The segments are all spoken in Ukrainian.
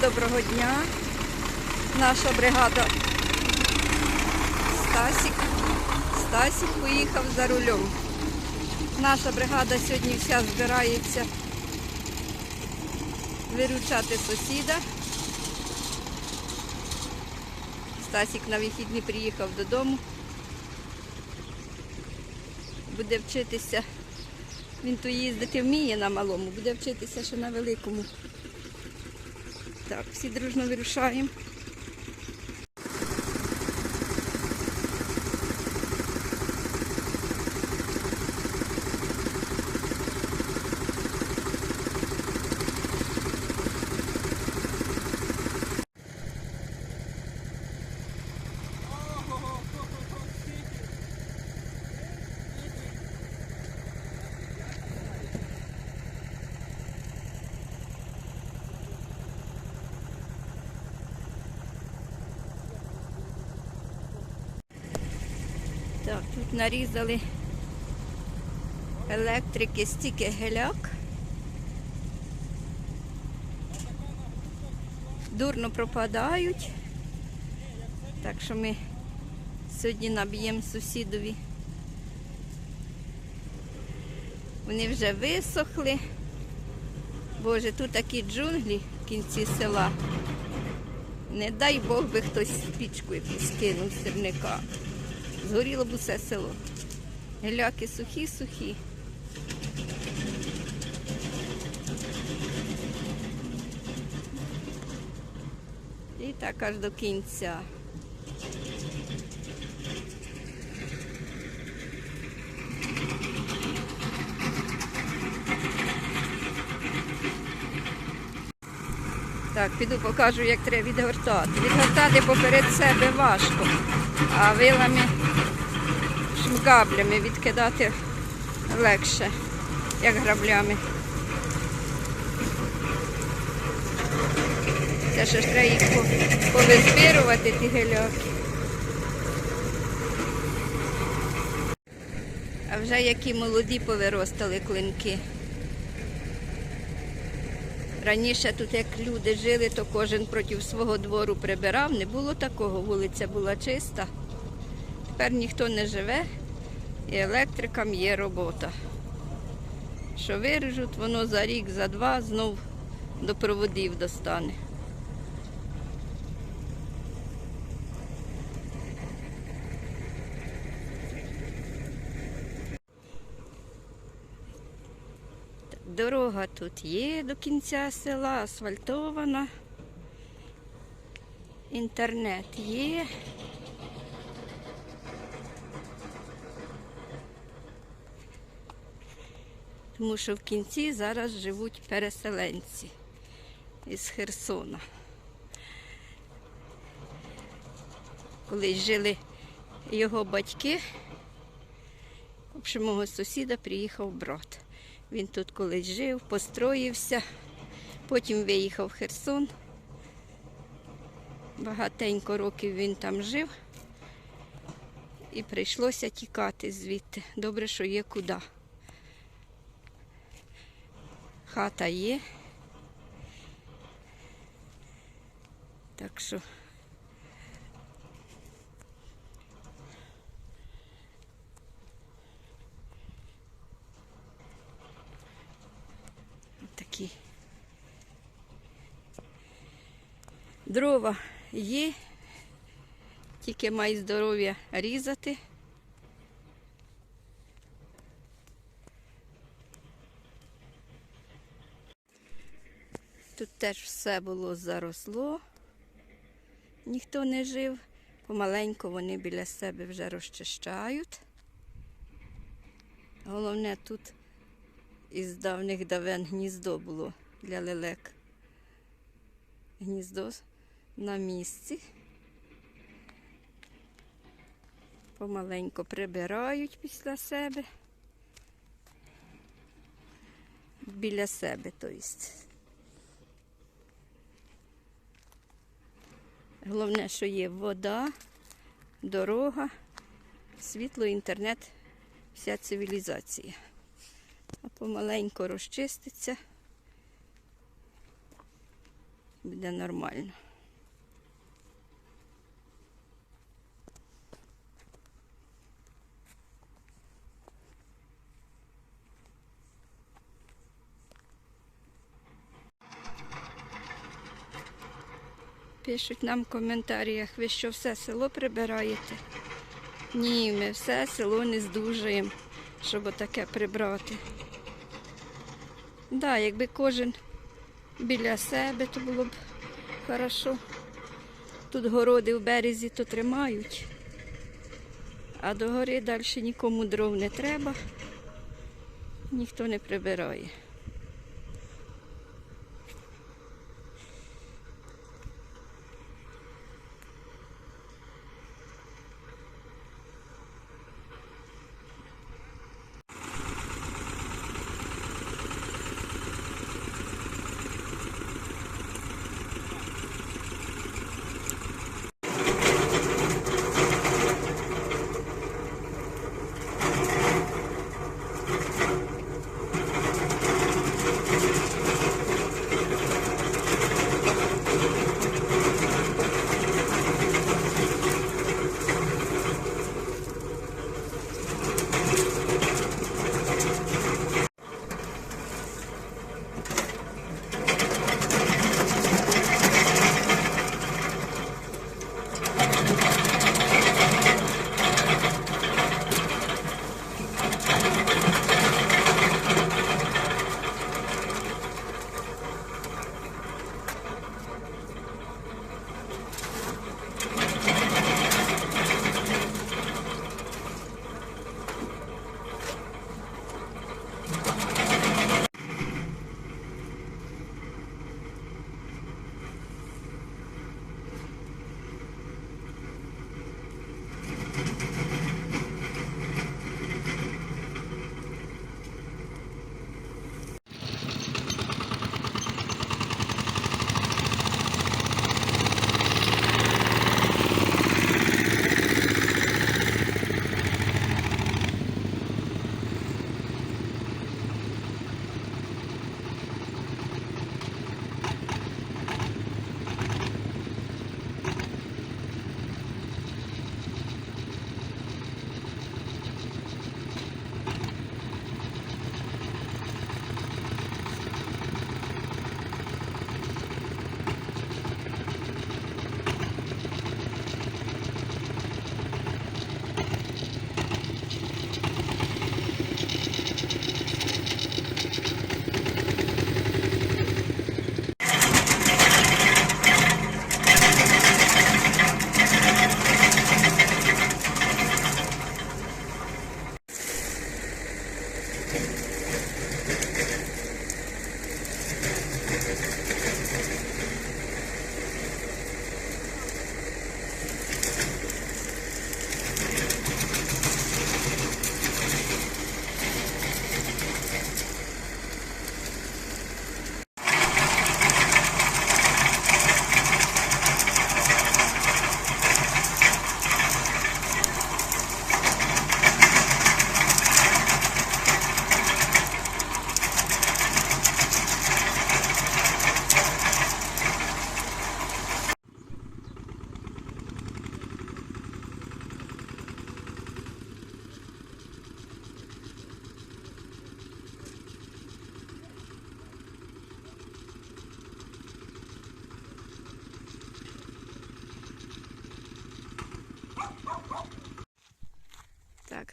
доброго дня. Наша бригада Стасік. Стасік поїхав за рулем. Наша бригада сьогодні вся збирається виручати сусіда. Стасік на вихідні приїхав додому. Буде вчитися. Він то їздити вміє на малому, буде вчитися ще на великому. Так, всі дружно вирушаємо. Так, тут нарізали електрики стільки геляк. Дурно пропадають. Так що ми сьогодні наб'ємо сусідові. Вони вже висохли. Боже, тут такі джунглі в кінці села. Не дай Бог би хтось пічку якусь кинув з сірника. Згоріло б усе село. Геляки сухі-сухі. І так аж до кінця. Так, піду покажу, як треба відгортати. Відгортати поперед себе важко, а вилами шмгаблями відкидати легше, як граблями. Це ще ж треба їх по- повизбирувати, ті геляки. А вже які молоді повиростали клинки. Раніше тут, як люди жили, то кожен проти свого двору прибирав. Не було такого, вулиця була чиста. Тепер ніхто не живе, і електрикам є робота. Що виріжуть, воно за рік, за два знов до проводів достане. Дорога тут є до кінця села, асфальтована. Інтернет є. Тому що в кінці зараз живуть переселенці із Херсона. Колись жили його батьки, в мого сусіда приїхав брат. Він тут колись жив, построївся, потім виїхав в Херсон. Багатенько років він там жив і прийшлося тікати звідти. Добре, що є куди. Хата є. Так що такі дрова є, тільки має здоров'я різати. Теж все було заросло, ніхто не жив. Помаленьку вони біля себе вже розчищають. Головне, тут із давних давен гніздо було для лелек. Гніздо на місці. Помаленько прибирають після себе. Біля себе, то тобто. Головне, що є вода, дорога, світло, інтернет, вся цивілізація. А помаленько розчиститься. Буде нормально. Пишуть нам в коментарях, ви що все село прибираєте? Ні, ми все село не здужуємо, щоб отаке прибрати. Так, да, якби кожен біля себе, то було б хорошо. Тут городи в березі то тримають, а до гори далі нікому дров не треба, ніхто не прибирає.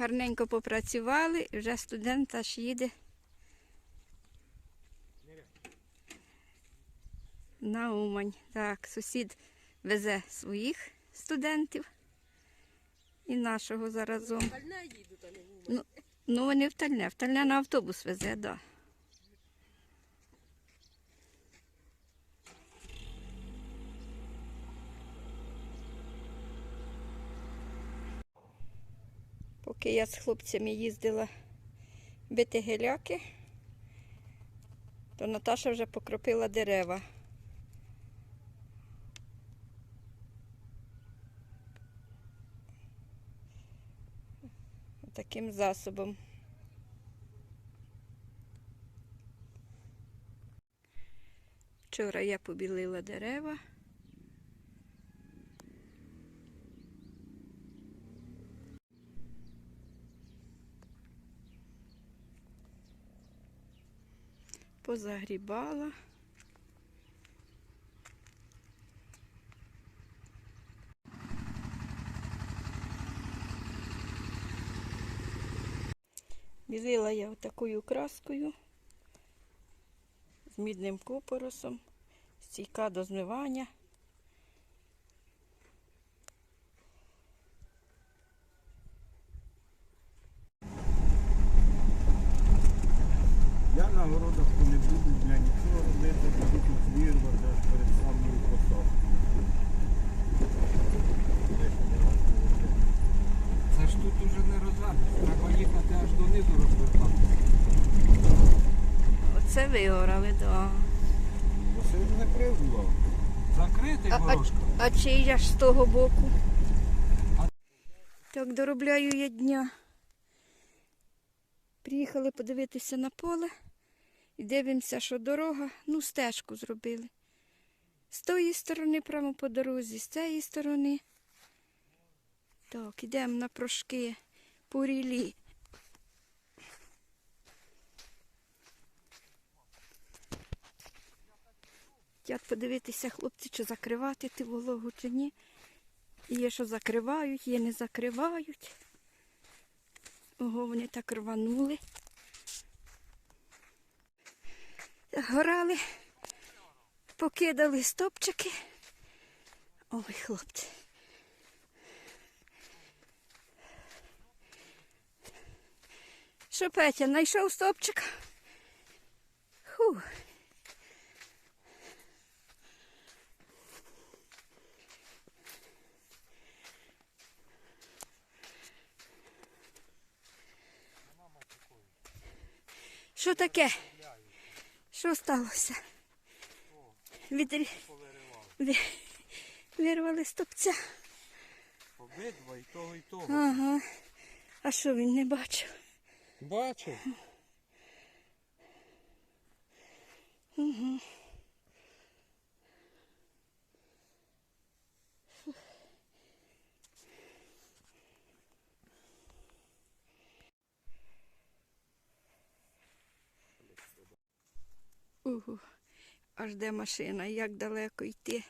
Гарненько попрацювали, і вже студент аж їде на Умань. Так, сусід везе своїх студентів і нашого заразом. Ну, ну вони в Тальне, в Тальне на автобус везе, так. Да. Поки я з хлопцями їздила бити геляки, то Наташа вже покропила дерева. Таким засобом. Вчора я побілила дерева. Позагрібала. Білила я такою краскою з мідним купоросом, стійка до змивання. Я на городах то не буду для нічого робити, буду тут вірвати аж перед самою посадкою. Це ж тут уже не розвернеш. Треба їхати аж розвертати. Оце вигорали, да. Бо ще не накрив було. Закритий А- а- горошка. А чия ж з того боку? Так, доробляю я дня. Приїхали подивитися на поле і дивимося, що дорога, ну, стежку зробили. З тої сторони прямо по дорозі, з цієї сторони. Так, ідемо на прошки по рілі. Хотять подивитися, хлопці, чи закривати ту вологу, чи ні. Є, що закривають, є не закривають. Ого, вони так рванули. Горали, покидали стопчики. Ой, хлопці. Що, Петя, знайшов стопчик? Фух. Що таке? Що сталося? Відрі... Ві- Вирвали стопця. Обидва і того, і того. Ага. А що він не бачив? Бачив? Угу. Аж де машина, як далеко йти.